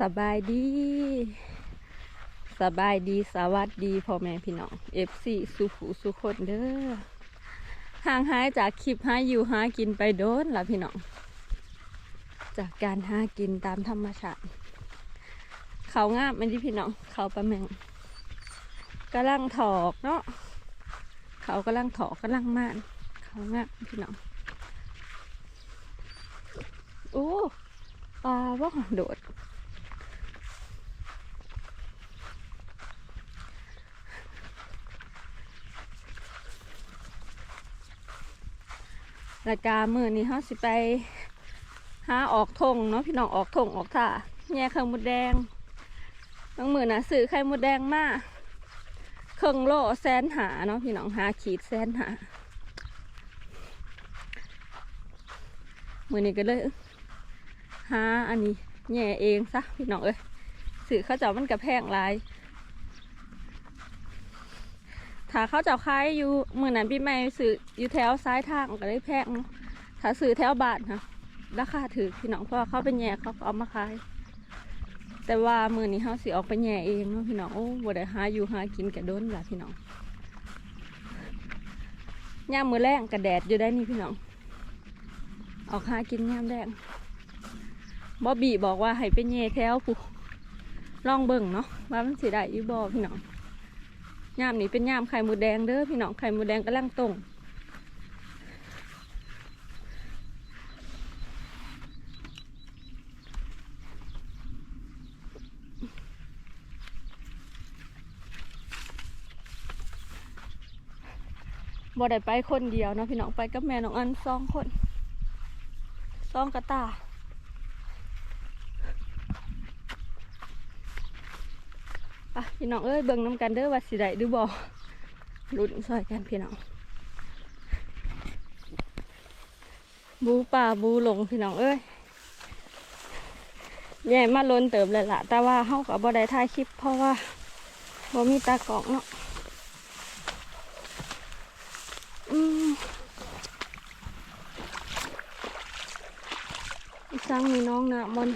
สบายดี สบายดีสวัสดีพ่อแม่พี่น้องเอฟซีสุขูสุคนเด้อห่างหายจากคลิปหาอยู่หากินไปโดนละพี่น้องจากการหากินตามธรรมชาติ เขางาบมันที่พี่น้องเขาประแมงกำลังถอกเนาะเขากำลังถอกกำลังม่าน เขางาบพี่น้องโอ้ปลาว่าโดด รายการมือนี้เขาสิไปหาออกทงเนาะพี่น้องออกทงออกท่าแย่ไข่มดแดงบางมือนะซื้อไข่มดแดงมาเครื่องโลแสนหาเนาะพี่น้องหาขีดแสนหามือนี้ก็เลยหาอันนี้แย่เองซะพี่น้องเอ้ยซื้อเขาวเจ้ามันกระแพงลาย ถ้าเขาเจะขายอยู่เมื่อนั้นพี่แม่ซื้ออยู่แถวซ้ายทางก็ได้แพงเนาะถ้าซื้อแถวบ้านค่ะราคาถือพี่น้องเพราะเขาเป็นแย่เขาเอามาขาย แต่ว่ามือนี้เขาสิออกไปแย่เองเนาะพี่น้องโอ้บ่ได้หาอยู่หากินกระด้นล่ะพี่น้องย่ามมือแรงกระแดดอยู่ได้นี่พี่น้อง ออกหากินย่ามแดงบอบบี้บอกว่าให้ไปแย่แถวผู้ลองเบิ่งเนาะว่ามันสิได้อยู่บ่พี่น้อง ยามนี้เป็นยามไข่หมูแดงเด้อพี่น้องไข่หมูแดงกำลังตรงบ่ได้ไปคนเดียวเนาะพี่น้องไปกับแม่น้องอันสองคนสองกระตาอะ พี่น้องเอ้ยเบิ่งน้ำกันเด้อว่าสิได้หรือบ่ลุ้นซอยกันพี่น้องบูป่าบูหลงพี่น้องเอ้ยแย่มาล้นเติมเลยล่ะ แต่ว่าเฮากับบ่ได้ถ่ายคลิป เพราะว่าบ่มีตากล้องเนาะอืมอีสังมีน้องนะมน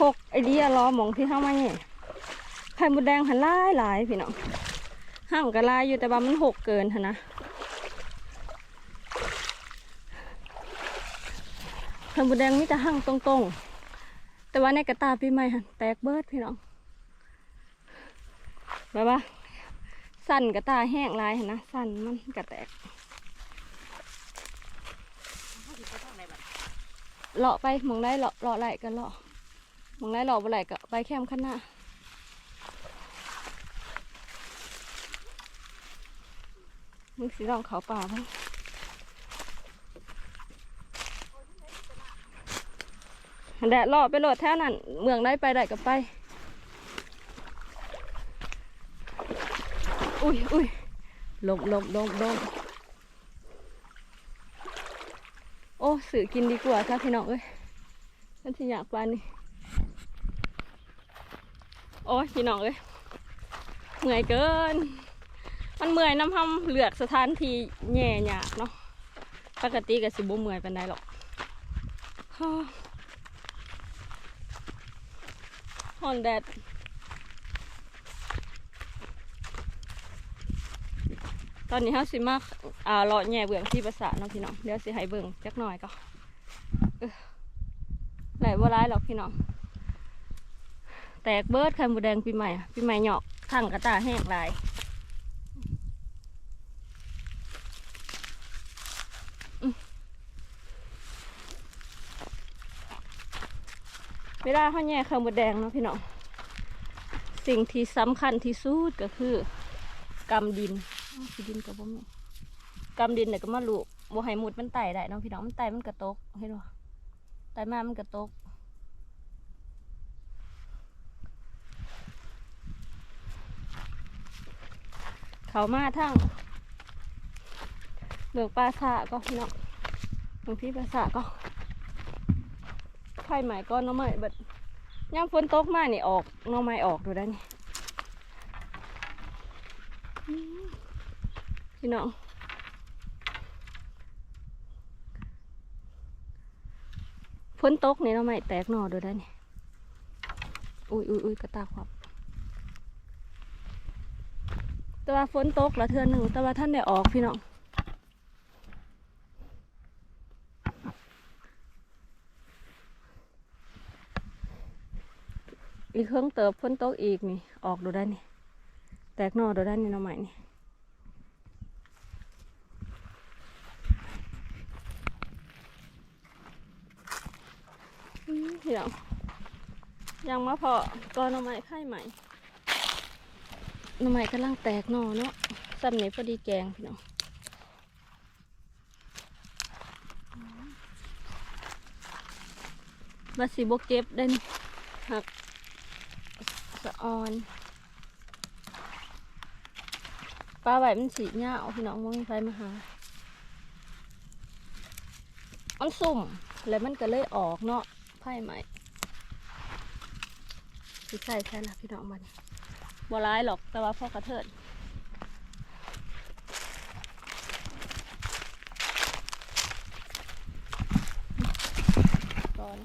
หกไอ เดียรอหมองที่เข้ามาเนี่ยไข่มดแดงหันหลายหลายพี่น้องห้างก็หลายอยู่แต่ว่ามันหกเกินนนะไข่มดแดงมีแต่ห้างตรงๆ แต่ว่าในกระตาปีใหม่หันแตกเบิดพี่น้องแบบว่าสั่นกระตาแห้งลายนะสั่นมันกระแตกเลาะไปหมองได้เลาะเลาะไหลกันเลาะ มองได้หลอกไปไหลก็ไปแคมข้างหน้ามึงสิลองเขาป่าบ้างแดดหล่อไปโหลดแถวนั้น เมืองได้ไปได้ก็ไป อุ้ยอุ้ยลมลมลมลมโอ้สื่อกินดีกว่าจ้าพี่น้องเอ้ยฉันที่อยากปลานี่ โอ้ยพี่น้องเอ้ยเหนื่อยเกิน มันเมื่อยน้ำห้ำเหลือกสถานที่แย่ยาเนาะปกติกับสิบุเมื่อยเป็นไดหรอกฮ่อนแดดตอนนี้เขาสิมากอ่าเลาะแย่เบื้องที่ประสาทเนาะพี่น้อง เดี๋ยวสิให้เบิ่งจักหน่อยก็เออไหลบ่ร้ายหรอกพี่น้อง แตกเบิดไข่มูแดงปีใหม่ปีใหม่หยอกทั้งกระตาแห้งลายเวลาเขาแย่ไข่หมูแดงเนาะพี่น้องสิ่งที่สำคัญที่สุดก็คือกำดินอ้าวสิดินกับบ่มกำดินเนี่ยก็มาลูกบ่ให้หมุดมันไต่ได้เนาะพี่น้องมันไต่มันกระตกเห็นบ่ไต่มามันกระตก เขามาทั้งเบืองปลาสะก็พี่น้องบางที่ปลาสะก็ไข่ใหม่ก็น้องใหม่เบิดย่างฝนตกมานี่ออกน้องใหม่ออกดูได้นี่พี่น้องฝนตกนี่เราไม่แตกหน่อดูได้นี่อุ้ยอุ้ยอุ้ยกระตากครับ แต่ว่าฝนตกละเทือนหนึ่งแต่ว่าท่านได้ออกพี่น้องอีกเครื่องเติบฝนตกอีกนี่ออกดูได้นี่ แตกหน่อดูได้นี่น้องใหม่นี่เดี๋ยวยังมาพอก่อนหน่อไม้ไข่ใหม่ หน่อไม้กำลังแตกหน่อเนาะซ้ำนี้พอดีแกงพี่น้องมาสีบกเก็บได้นหักสะออนปลาไหวมันสีเงาพี่น้องมองไฟมาหามันสุ่มแล้วมันก็เลยออกเนาะไพ่ใหม่ที่ใส่แค่ละพี่น้องมัน บัวร้ายหรอกแต่ว่าพ่อกระเทิดก่อน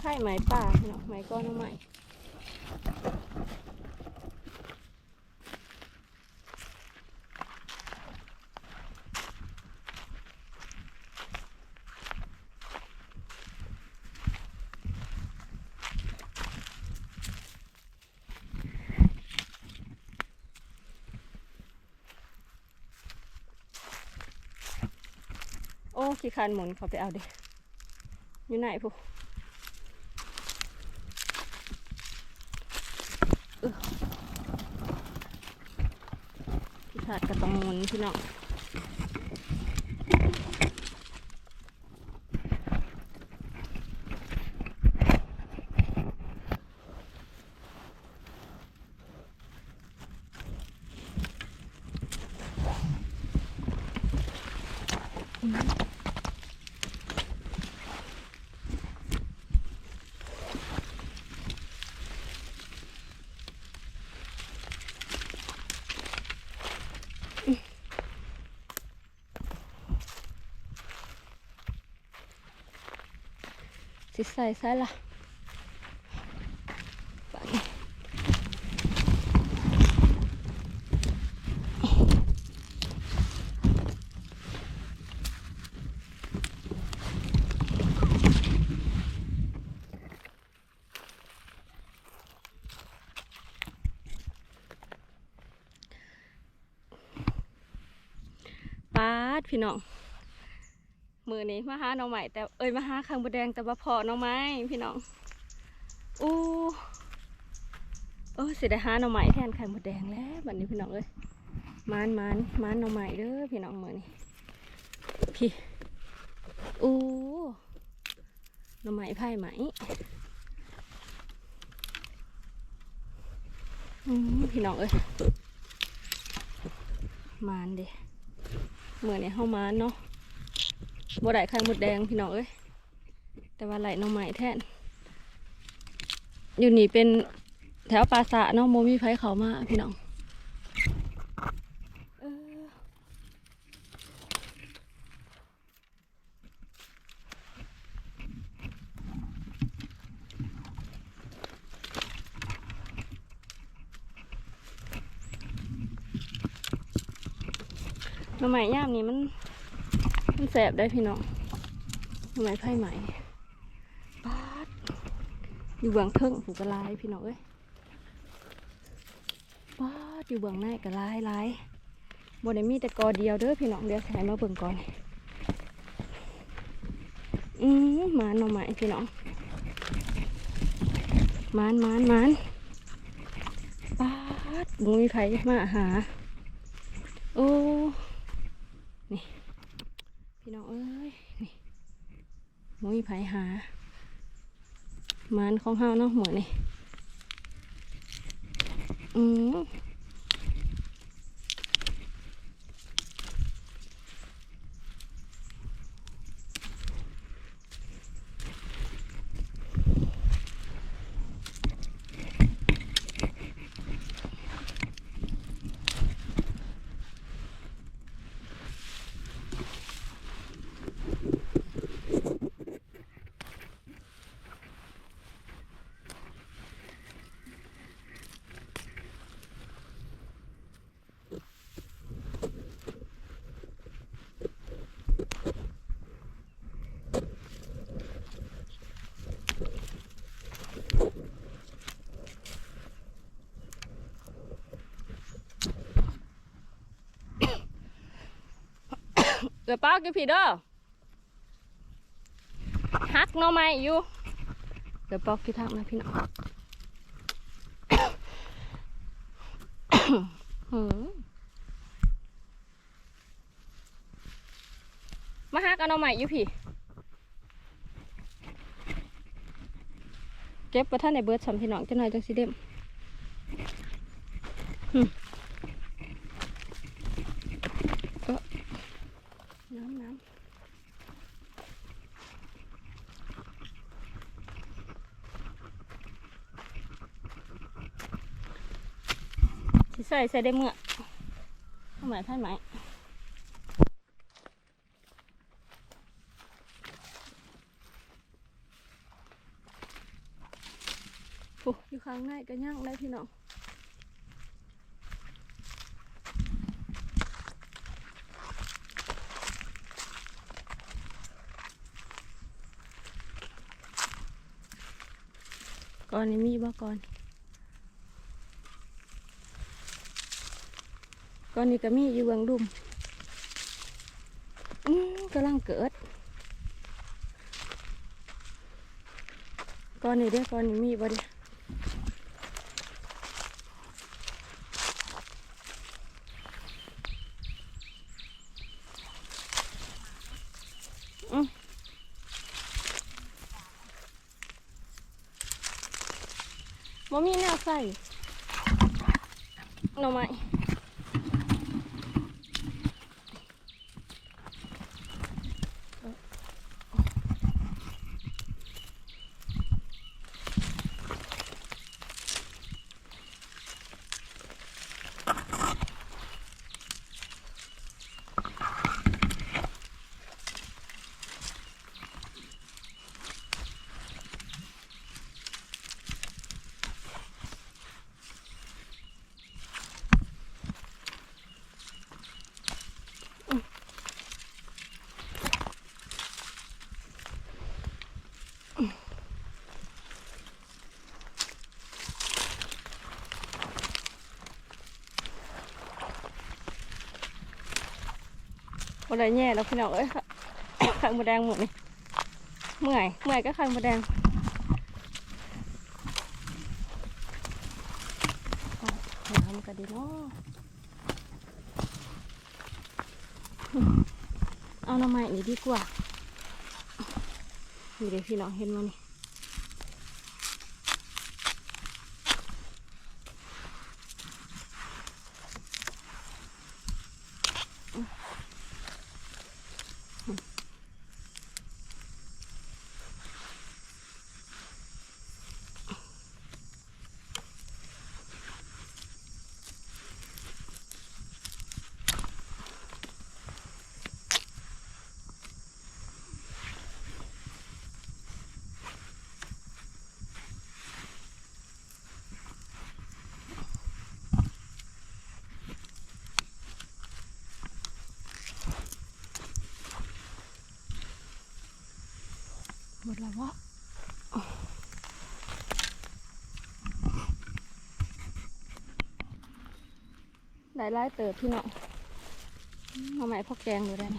ไพ่ไหมป่าพี่น้องไหมก้อนใหม่ ขี้คานหมุนเขาไปเอาดิอยู่ไหนพวกเออขี้ขาดกระตองหมุนพี่น้อง สิใส่ใส่ละไปาดพี่น้อง มือนี้มาหาน้องใหม่แต่เอ้ยมาหาข้างบดแดงแต่ว่าพอน้องไม้พี่น้องอู้โอ้สิได้หาน้องใหม่แทนข้างบดแดงแล้วบัดนี้พี่น้องเอ้ยมานมานมานน้องใหม่เด้อพี่น้องมือนี้พี่อู้น้องใหม่ไผ่ไหมอืมพี่น้องเอ้ยมานเด้เมือนี้เข้ามานเนาะ บ่ได้ไข่มดแดงพี่น้องเอ้ยแต่ว่าไหลน้องใหม่แทนอยู่นี่เป็นแถวปราสาทเนาโมมีไฟเขามาพี่น้องน้องใหม่ย่ามนี้มัน มันแสบได้พี่น้องทำไมไพ่ไหมปาดอยู่เบื้องเทิงผูกกระลายพี่น้องเอ้ยปาดอยู่เบื้องในกระลายลายบนนี้มีแต่กอเดียวเด้อพี่น้องเดี๋ยวใส่มาเบิ่งก่อนอืมมานหน่อไม้พี่น้องมานมานมานปาดบุมีไผมาหา โอ้ พี่น้องเอ้ย นี่หมุ้ยไผหา มันของเฮาเนาะเหมือนนี่อืม กิดป้ากินผีเด้อฮักน่อไม้อยู่เกิดป้ากินทางนะพี่น้องมาฮักเอาน่อไม้อยู่พี่เก็บประท่านในเบิร์ดสำพี่น้องจะหน่อยจังสิเด็มหึเอ้อน้ำน้ำสิ ใส่ใส่ได้เมื่อเอาไหมท่านไหมโอ้อยู่ข้างในก็ย่างได้พี่น้องก่อนนี้มีบ่ก่อน ก่อนนี้ก็มีอยู่เบืองดุมอืมกำลังเกิดก่อนนี้เด้ก่อนนี้มีบ่เด้ออืมบ่มีแนวใส่หน่อไม้ บ่ได้แย่แล้วพี่น้องเอ้ยไข่มดแดงหมดนี่เมื่อยเมื่อยก็ไข่มดแดงเอาเดี๋ยวทำกันดีเนาะเอาหน่อไม้นี่ดีกว่านี่เดี๋ยวพี่น้องเห็นมานี่ หมดแล้วะได้ไล่เติบพี่น้องเอาใหม่พอแกงดูได้ไหม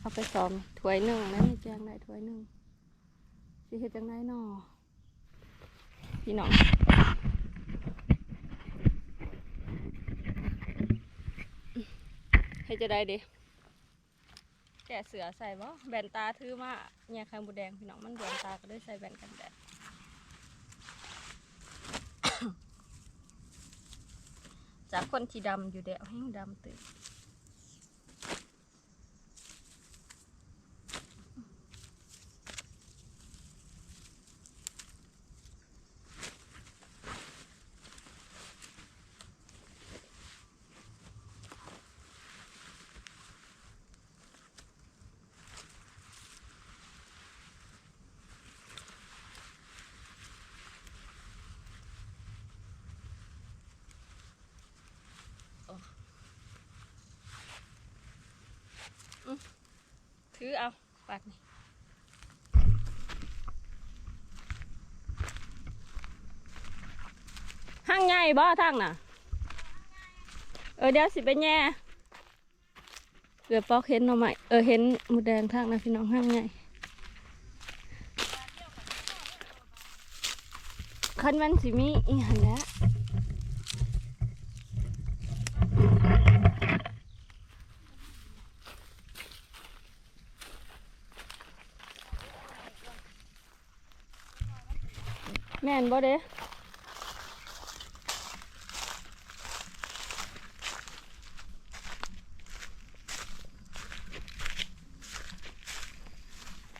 เอาไปซ้อมถ้วยหนึ่งแล้วมีแกงได้ถ้วยหนึ่งสิเฮ็ดจังไงนอพี่น้องให้จะได้เดิ แกะเสือใส่บ่แบนตาถือมาเนี่ยไข่บูแดงพี่น้องมันแบนตาก็ได้ใส่แบนกันแดดจากคนที่ดำอยู่แดดแห้งดำตื่น ถือเอาปัดนี่ห้างใหญ่บ่ทางน่ะ เออเดี๋ยวสิไปแย่เอือปอกเห็นหน่อไม้เออเห็นหมูแดงทางนะพี่น้องห้างไงคันมันสิมีอีหันแล้ว ม่นบ่เด้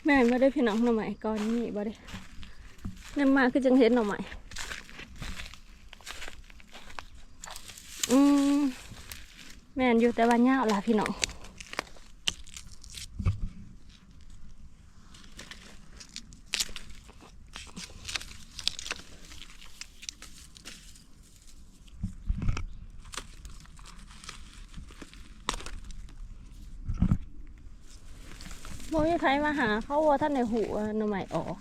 แม่นบ่ได้พี่น้องหน่อไม้ก่อนนี่บ่ได้แม่นมาคือจังเห็นหน่อไม้อืมแม่นอยู่แต่ว่าเงาวล่ะพี่น้องบ่ มาหาเขาว่าท่านในหูหน่อไม้ออก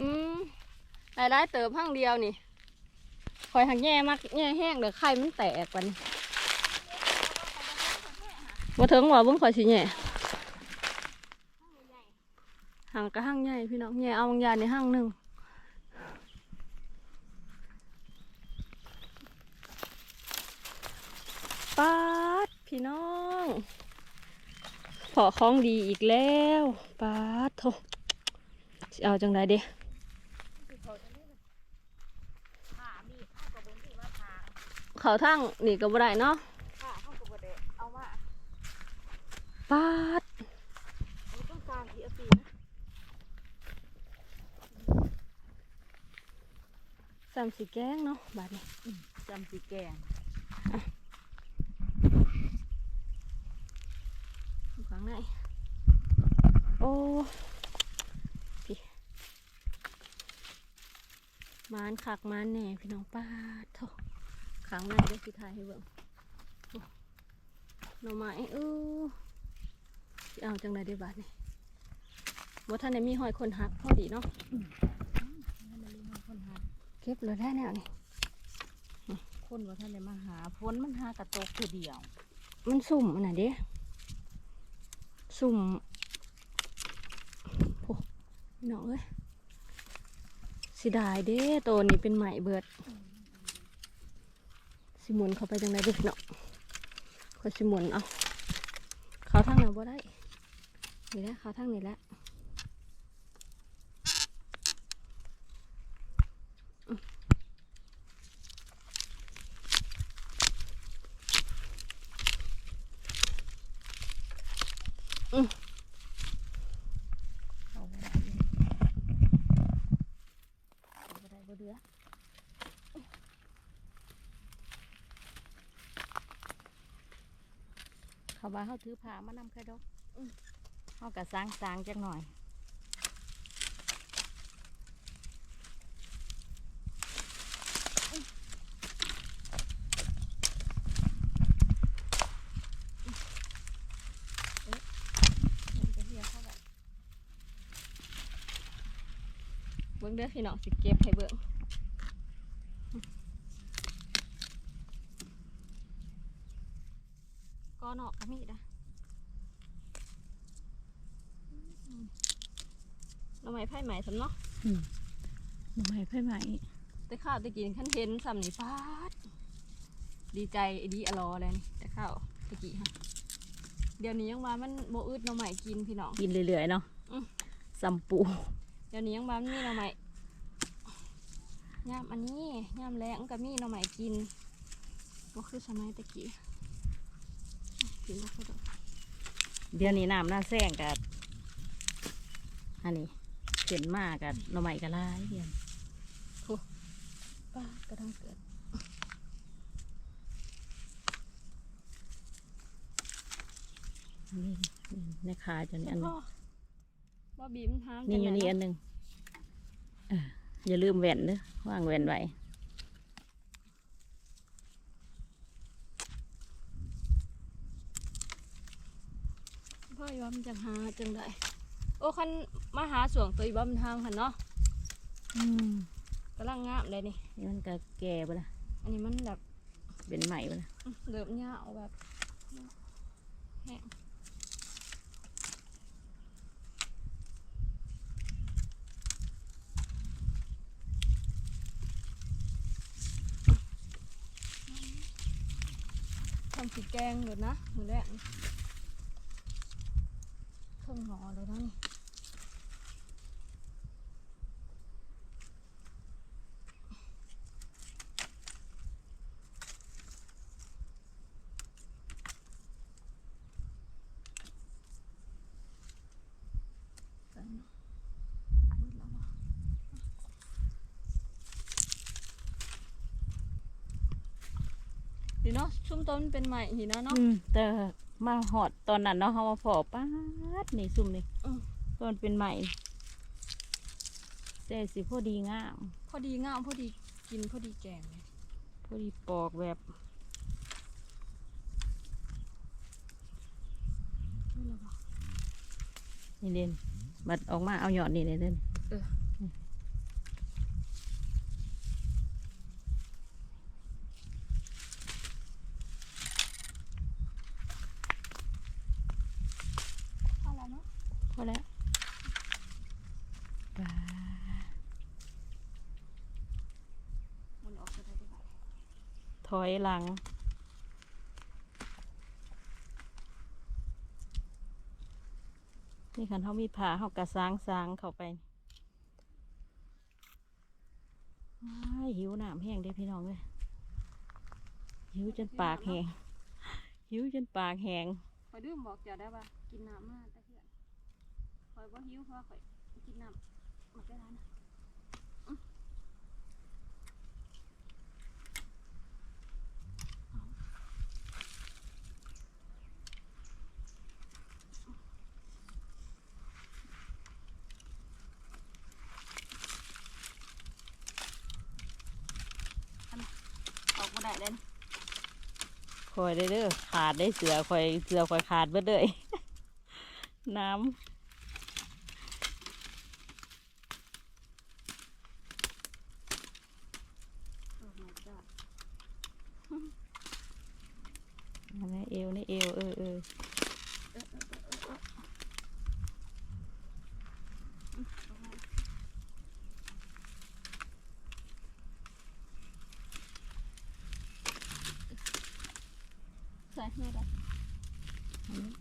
อืมรายได้เติมห้างเดียวนี่คอยหักแย่มากแย่แห้งเดี๋ยวไข่มันแตกกว่านี้ บ่ถึงว่าเบิ่งคอยสิแย่ห่างก็ห้างใหญ่พี่น้องแย่เอาบางอย่าในห้างหนึ่งป๊าดพี่น้องพอของดีอีกแล้วป๊าดโถเอาจังไดเด้ผ่ามีดเขากับบนที่ว่าผ่าเขาทั้งนี่ก็บ่ได้เนาะ ผ่าเข้ากับบนเดะเอามา ป๊าดอันนี้ต้องการที่เอาปีนะสามสีแกงเนาะบาดนี้จำสีแกงอยู่ข้างในโอ้พี่มานคักมานแหน่พี่น้องป้าดโถข้างในได้สิทายให้เบิ่งโอ้หน่อไม้เออสิ เอาจังไดได้บาดนี้บ่ทันได้มีหอยคนหักพอดีเนาะนั่นมันมีคนหาเก็บเลยได้แนวนี่คนว่าท่านเลยมาหาพ้นมันหากระตกคือเดียว มันสุ่มอันไหนเด้สุ่มโอ้พี่น้องเอ้ยสิดายเด้ตัวนี้เป็นใหม่เบิดสิหมุนเข้าไปจังไดเด็กเนาะคอยสิหมุนเอาเขาทางไหนบ่ได้ นี่แหละเขาทางนี้แหละอืมอืมเอาบ่ได้เอาบ่ได้บ่เดือเขาว่าเขาถือผ้ามานำแค่ดอก เอเขากระสางสางจักหน่อย เบิ่งเด้อพี่น้องสิเก็บให้เบิ่งก็นอกก็มีนะ เราไม่ไพ่ใหม่สำเนาะหน่อไม้ไผ่ไหมแต่ข้าวตะกี้ขั้นเห็นสำนี่ฟาดดีใจไอ้ดีอรอเลยนี่แต่ข้าวตะกี้ฮะเดี๋ยวนี้ยังว่ามันโบอึดหน่อใหม่กินพี่น้อง กินเรื่อยๆเนาะอืมซัมปู เดี๋ยวนี้ยังบ้านมีหน่อไม้ยามอันนี้ยามแรงก็มีหน่อไม้กินก็คือสมัยตะกี้กินบ่ค่อยดอกเดี๋ยวนี้น้ำหน้าแซงกับอันนี้ เกิดมากกันหน่อไม่กระลายเดียนป้ากระดังเกิดนี่ในขาจนี่อันนึงบ่บีมทางนี่อยู่นี่อันหนึ่งอย่าลืมแหวนเด้อวางแหวนไว้พ่อยอมจังหาจังได้ อ้คันมาหาสวงตัวอีบ่มันทางหันเนาะอืมกำลังงามเลยนี่ นี่มันก็แก่ไปละอันนี้มันแบบเป็นใหม่ไปละอื้อเริ่มยาวแบบแห้งทำสีแกงเลยนะมือแรกเครื่องหอเลยนะนี่ ใส่เนาะเบิดแล้วว่ะดีเนาะชุ่มต้นเป็นใหม่หีนะเนาะอืมแต่มาหอดตอนนั้นเนาะเขามาพอป้าดนี่ซุ่มนี่อืมตอนเป็นใหม่แต่สิพอดีงาม พอดีงามพอดีกินพอดีแกงเลยพอดีปอกแบบเบิดแล้วว่ะนี่เด่นบัดออกมาเอาหยอดนี่เลยเด่น เออ พอแล้วเนาะ พอแล้วว้า มันออกจะได้ดีกว่า ถ อยหลัง นี่คันเขามีผ่าเขากระซางซางเข้าไปหิวน้ำแห้งเด้พี่น้องเลยหิวจนปากแห้งหิวจนปากแห้งคอยดื่มบอกจะได้ว่ากินน้ำมากแต่เพื่อนคอยบ่หิวเพราะคอยกินน้ำมาได้แล้วนะอื้อออกมาได้เลย คอยได้เด้อขาดได้เสือคอยเสือคอยขาดเบิดเลยน้โอ้ำอันนี้เอวนี่เอวเออเออ ใส่ให้ได้ อันนี้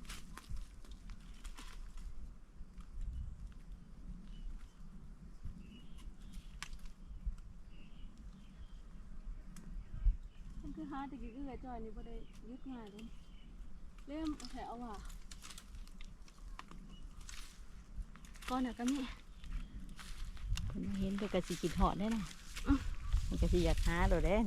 มันคือหาแตะกี้เอื้อจอยนี่บ่ได้ยึดง่ายเลยเล่มเอาแถวเอาว่ะก่อนน่ะก็มีคนมาเห็นไปกระสิกินหอดได้นะอื้อมันกระสิอยากหาโดดเด้น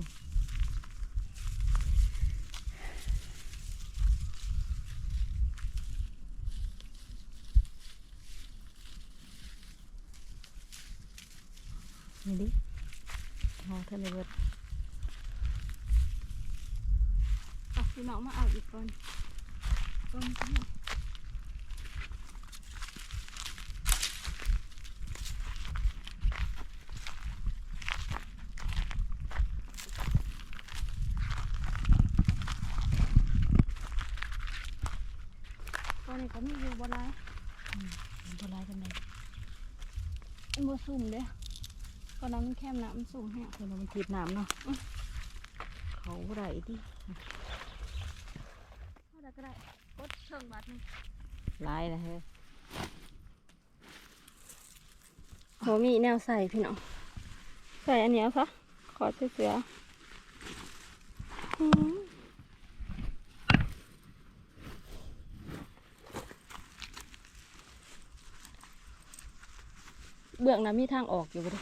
นี่ดิหอท่านเลยเบิด อะ พี่น้องมาเอาอีกก่อนก่อนก็ได้ก่อนนี้ก็มีอยู่บ่หลายมันเท่าไรกันไหนมันบ่สุ่มเด้ก่อนนั้นมันแคมน้ำมันสูงแฮะเดี๋ยวเรามันจีบน้ำเนาะอื้อเขาไรดิเอาได้ ก็ได้กดเชิงบาทหนึงลายนะเฮ้ยโหมีแนวใส่พี่น้องใส่อันเนี้ยค่ะขอเสือๆอืมเบื้องน้ำมีทางออกอยู่บ่เด้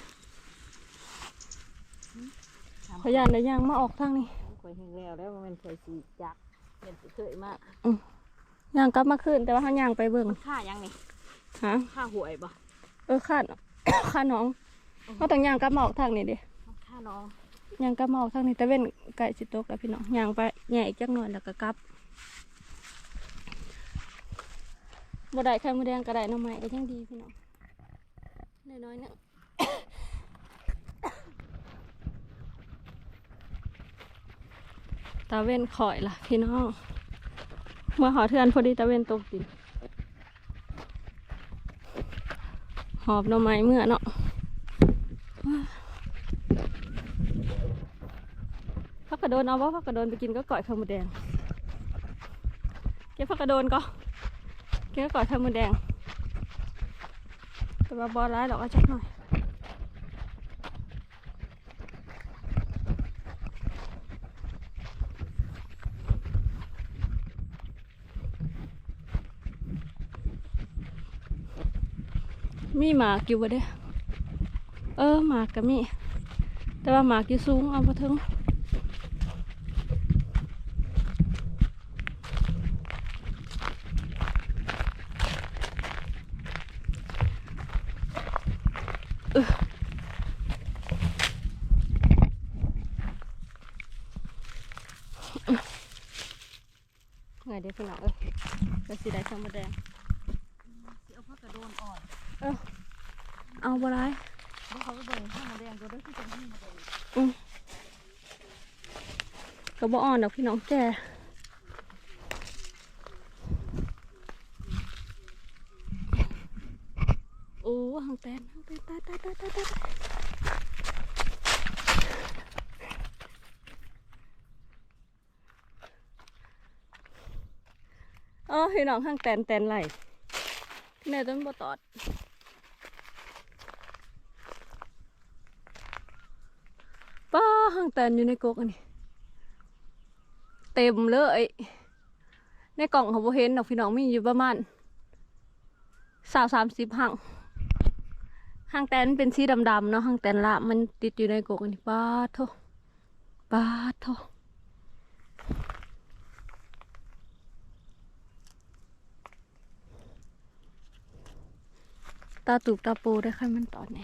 ขอยานได้ยังมาออกทางนี้คอยแห้งแล้วแล้วมันคอยสีจัก เป็นสิเคยมากย่างกลับมาขึ้นแต่ว่าเขาย่างไปเบิ่งมันค่ายังนี่ฮะค่าหวยบ่เออข้าข้าน้องเขาต้องย่างกลับมาออกทางนี้เด้ค่าน้องย่างกลับมาออกทางนี้แต่เว้นไก่สิตกแล้วพี่น้องย่างไปแหย่อีกจักหน่อยแล้วก็กลับบ่ได้ไข่มดแดงก็ได้หน้ำใหม่ก็ยังดีพี่น้องน้อยๆเนึง ตาเว้นข่อยล่ะพี่น้องเมื่อหอเทือนพอดีตาเว้นตกดินหอบหน่อไม้เมื่อเนาะพักกระโดนเอาว่าพักกระโดนไปกินก็ก่อยข้าวหมูแดงเก็บพักกระโดนก็เก็บก็ก่อยข้าวหมูแดงแต่ว่าบอร้ายหรอกเอาจักหน่อย มีหมากอยู่บ่เด้เออหมากก็มี แต่ว่าหมากอยู่สูงเอาบ่ถึงเออไงเดี๋ยวพี่น้องเอ้ยก็สิได้ข้าวหมดแดง สิเอาพักกระโดน อ่อนเอาบ่ไรเดี๋ยวเขาไปเบิ่งข้าวมาแดงตัวเด้อที่จะมีมาแดงก็บ่อ่อนดอกพี่น้องแก่โอ้หางแตนหางแตนตายตายตายตายตายเออพี่น้องหางแตนแตนไหลแม่ต้นบ่ตอด ป้าหาง แตนอยู่ในกกอันนี้ เต็มเลย ในกล่องเขาบ่เห็นดอกพี่น้องมีอยู่ประมาณสาวสามสิบหังหางแตนเป็นสีดำๆเนาะหางแตนละมันติดอยู่ในกกอันนี้ป้าดโทป้าดโทตาตูบตาปูได้ค่ะมันตอนไหน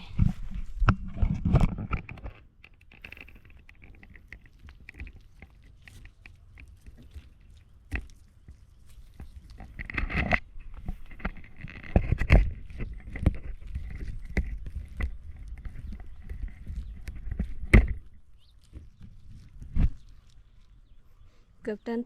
เกือบเต้น